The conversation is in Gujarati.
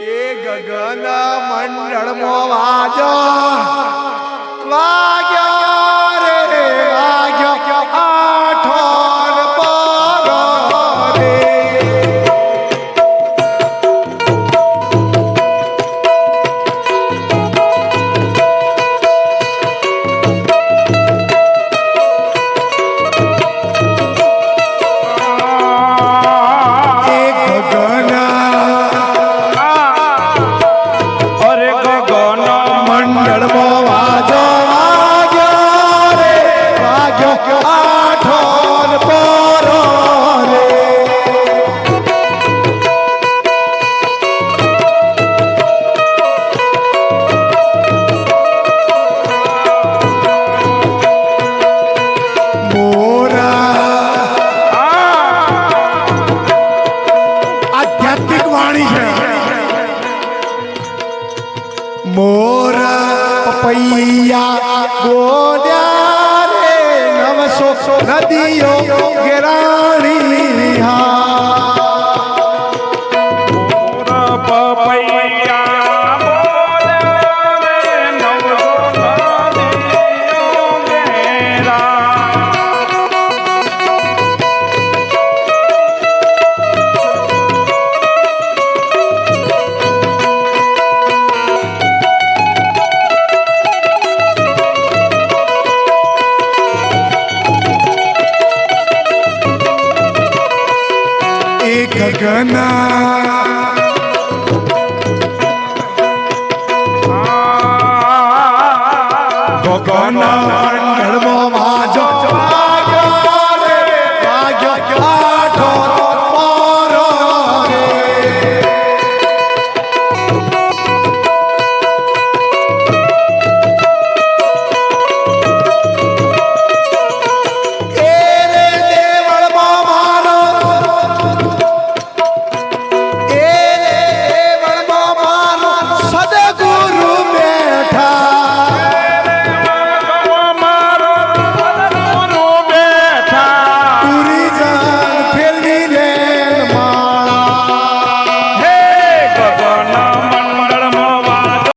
એ ગગન મંડળમાં વાજા. મોર પપૈયા ગોડ્યા રે નવસો નદીઓ ગગના ગગના મંડળમાં જો ભાગ્યો ભાગ્યો